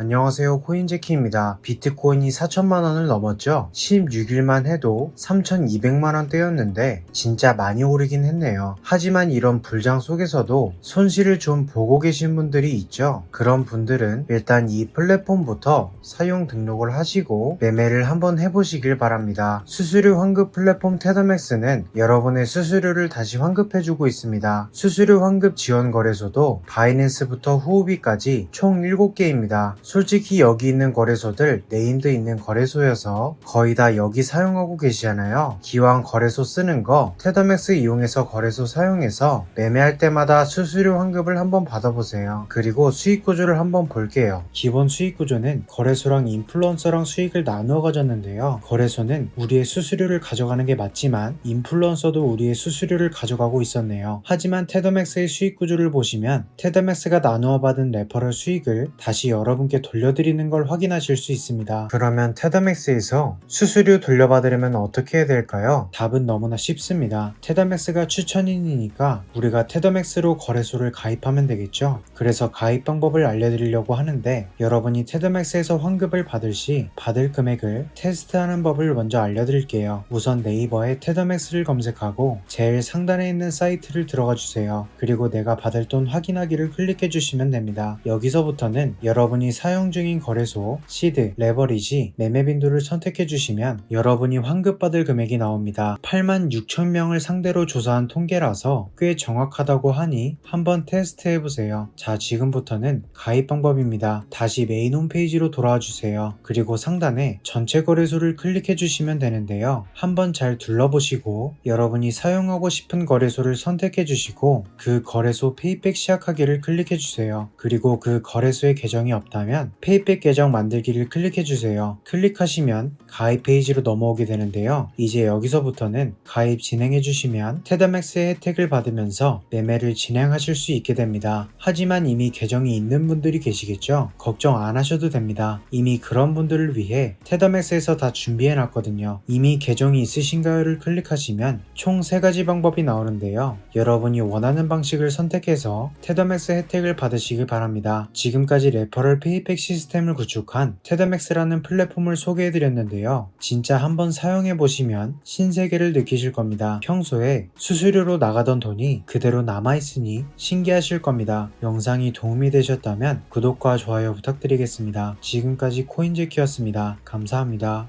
안녕하세요 코인제키입니다. 비트코인이 4천만원을 넘었죠? 16일만 해도 3,200만원대였는데 진짜 많이 오르긴 했네요. 하지만 이런 불장 속에서도 손실을 좀 보고 계신 분들이 있죠? 그런 분들은 일단 이 플랫폼부터 사용 등록을 하시고 매매를 한번 해보시길 바랍니다. 수수료 환급 플랫폼 테더맥스는 여러분의 수수료를 다시 환급해주고 있습니다. 수수료 환급 지원 거래소도 바이낸스부터 후오비까지 총 7개입니다. 솔직히 여기 있는 거래소들 네임드 있는 거래소여서 거의 다 여기 사용하고 계시잖아요. 기왕 거래소 쓰는 거 테더맥스 이용해서 거래소 사용해서 매매할 때마다 수수료 환급을 한번 받아보세요. 그리고 수익 구조를 한번 볼게요. 기본 수익 구조는 거래소랑 인플루언서랑 수익을 나누어 가졌는데요. 거래소는 우리의 수수료를 가져가는 게 맞지만 인플루언서도 우리의 수수료를 가져가고 있었네요. 하지만 테더맥스의 수익 구조를 보시면 테더맥스가 나누어 받은 레퍼럴 수익을 다시 여러분께 돌려드리는 걸 확인하실 수 있습니다. 그러면 테더맥스에서 수수료 돌려받으려면 어떻게 해야 될까요? 답은 너무나 쉽습니다. 테더맥스가 추천인이니까 우리가 테더맥스로 거래소를 가입하면 되겠죠. 그래서 가입 방법을 알려드리려고 하는데 여러분이 테더맥스에서 환급을 받을 시 받을 금액을 테스트하는 법을 먼저 알려드릴게요. 우선 네이버에 테더맥스를 검색하고 제일 상단에 있는 사이트를 들어가 주세요. 그리고 내가 받을 돈 확인하기를 클릭해 주시면 됩니다. 여기서부터는 여러분이 사용 중인 거래소, 시드, 레버리지, 매매 빈도를 선택해 주시면 여러분이 환급받을 금액이 나옵니다. 8만 6천 명을 상대로 조사한 통계라서 꽤 정확하다고 하니 한번 테스트해 보세요. 자, 지금부터는 가입 방법입니다. 다시 메인 홈페이지로 돌아와 주세요. 그리고 상단에 전체 거래소를 클릭해 주시면 되는데요. 한번 잘 둘러보시고 여러분이 사용하고 싶은 거래소를 선택해 주시고 그 거래소 페이백 시작하기를 클릭해 주세요. 그리고 그 거래소에 계정이 없다면 페이백 계정 만들기를 클릭해 주세요. 클릭하시면 가입 페이지로 넘어오게 되는데요. 이제 여기서부터는 가입 진행해 주시면 테더맥스의 혜택을 받으면서 매매를 진행하실 수 있게 됩니다. 하지만 이미 계정이 있는 분들이 계시겠죠? 걱정 안 하셔도 됩니다. 이미 그런 분들을 위해 테더맥스에서 다 준비해 놨거든요. 이미 계정이 있으신가요를 클릭하시면 총 3가지 방법이 나오는데요. 여러분이 원하는 방식을 선택해서 테더맥스 혜택을 받으시길 바랍니다. 지금까지 레퍼럴 페이 백 시스템을 구축한 테더맥스라는 플랫폼을 소개해 드렸는데요. 진짜 한번 사용해 보시면 신세계를 느끼실 겁니다. 평소에 수수료로 나가던 돈이 그대로 남아있으니 신기하실 겁니다. 영상이 도움이 되셨다면 구독과 좋아요 부탁드리겠습니다. 지금까지 코인제키였습니다. 감사합니다.